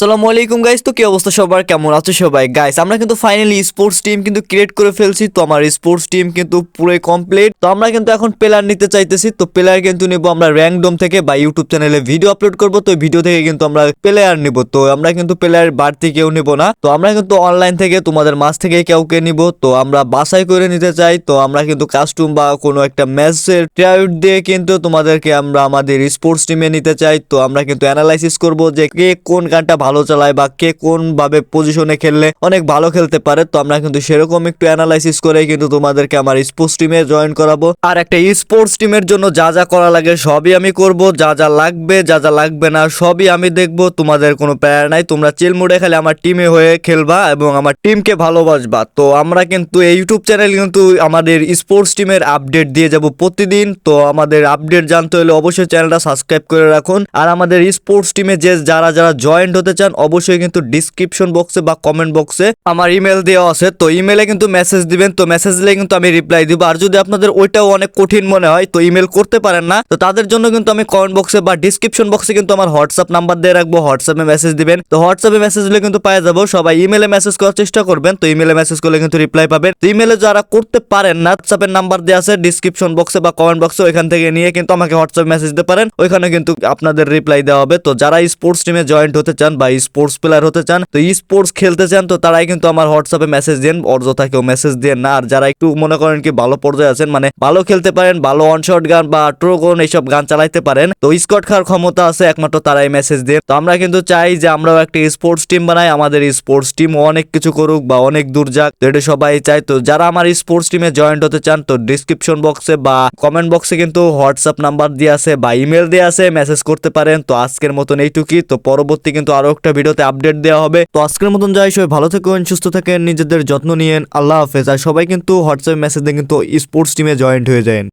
আসসালামু আলাইকুম গাইস তো কি অবস্থা সবার? কেমন আছো সবাই? গাইস আমরা কিন্তু ফাইনালি স্পোর্টস টিম কিন্তু ক্রিয়েট করে ফেলছি। তো আমার স্পোর্টস টিম কিন্তু পুরোই কমপ্লিট তো আমরা কিন্তু এখন প্লেয়ার নিতে চাইতেছি। তো প্লেয়ার কিন্তু নিব আমরা র্যাঙ্কডম থেকে বা ইউটিউব চ্যানেলে ভিডিও আপলোড করব। তো ভিডিও থেকে কিন্তু আমরা প্লেয়ার নিব। তো আমরা কিন্তু প্লেয়ার বাড়তি কেউ নিব না। তো আমরা কিন্তু অনলাইন থেকে, তোমাদের মাছ থেকে কাউকে নিব। তো আমরা বাছাই করে নিতে চাই। তো আমরা কিন্তু কাস্টম বা কোনো একটা ম্যাচের ট্রাউট দিয়ে কিন্তু তোমাদেরকে আমরা আমাদের স্পোর্টস টিমে নিতে চাই। তো আমরা কিন্তু অ্যানালাইসিস করব যে কে কোন গানটা ভালো চালায় বা কে কোন ভাবে পজিশনে খেললে অনেক ভালো খেলতে পারে, তো আমরা কিন্তু সেরকম একটু অ্যানালাইসিস করে কিন্তু তোমাদেরকে আমার স্পোর্টস টিমে জয়েন করাবো। আর একটা স্পোর্টস টিমের জন্য যা যা করা লাগে সবই আমি করব, যা যা লাগবে, যা যা লাগবে না সবই আমি দেখব, তোমাদের কোনো প্যার নাই, তোমরা চিল মুডে খেলে আমার টিমে হয়ে খেলবা এবং আমার টিমকে ভালোবাসবা। তো আমরা কিন্তু এই ইউটিউব চ্যানেল কিন্তু আমাদের স্পোর্টস টিমের আপডেট দিয়ে যাব প্রতিদিন, তো আমাদের আপডেট জানতে হলে অবশ্যই চ্যানেলটা সাবস্ক্রাইব করে রাখুন। আর আমাদের স্পোর্টস টিমে যে যারা যারা জয়েন্ট হতে চান, অবশ্যই কিন্তু ডিসক্রিপশন বক্সে বা কমেন্ট বক্সে আমার ইমেল দেওয়া আছে। তো ইমেলে কিন্তু মেসেজ দিবেন, তো মেসেজ দিলে কিন্তু আমি রিপ্লাই দিব। আর যদি আপনাদের ওইটাও অনেক কঠিন মনে হয়, তো ইমেল করতে পারেন না। তো তাদের জন্য কিন্তু আমি কমেন্ট বক্সে বা ডিসক্রিপশন বক্সে কিন্তু আমার হোয়াটসঅ্যাপ নাম্বার দিয়ে রাখব। হোয়াটসঅ্যাপে মেসেজ দিবেন। তো হোয়াটসঅ্যাপে মেসেজ দিলে কিন্তু পাওয়া যাব। সবাই ইমেলে মেসেজ করার চেষ্টা করবেন। তো ইমেলে মেসেজ করলে কিন্তু রিপ্লাই পাবেন। তো ইমেলে যারা করতে পারেন না হোয়াটসঅ্যাপের নাম্বার দেওয়া আছে ডিসক্রিপশন বক্সে বা কমেন্ট বক্সে ওইখান থেকে নিয়ে কিন্তু আমাকে হোয়াটসঅ্যাপ মেসেজ দিতে পারেন। ওইখানে কিন্তু আপনাদের রিপ্লাই দেওয়া হবে। তো যারা স্পোর্টস টিমে জয়েন্ট হতে চান বা স্পোর্টস প্লেয়ার হতে চান, তো স্পোর্টস খেলতে চান, তো তারাই কিন্তু আমার হোয়াটসঅ্যাপে মেসেজ দেন, অযথা কেউ মেসেজ দেন না। আর যারা একটু মনে করেন কি ভালো পর্যায়ে আছেন মানে ভালো খেলতে পারেন, ভালো অন গান বা ট্রোগন এইসব গান চালাইতে পারেন, তো স্কট খাওয়ার ক্ষমতা আছে, একমাত্র তারাই মেসেজ দেন। তো আমরা কিন্তু চাই যে আমরাও একটা স্পোর্টস টিম বানাই, আমাদের স্পোর্টস টিম অনেক কিছু করুক বা অনেক দূর যাক, তো এটা সবাই চাই তো যারা আমার স্পোর্টস টিমে জয়েন্ট হতে চান, তো ডিসক্রিপশন বক্সে বা কমেন্ট বক্সে কিন্তু হোয়াটসঅ্যাপ নাম্বার দিয়ে আছে বা ইমেল দিয়ে আছে মেসেজ করতে পারেন। তো আজকের মতন এইটুকুই, তো পরবর্তী কিন্তু আরও একটা ভিডিওতে আপডেট দেওয়া হবে। তো আজকের মতন যাই, সবাই ভালো থাকুন, সুস্থ থাকেন, নিজেদের যত্ন নিয়েন। আল্লাহ হাফেজ। আর সবাই কিন্তু হোয়াটসঅ্যাপ মেসেজে কিন্তু স্পোর্টস টিমে জয়েন্ট হয়ে যায়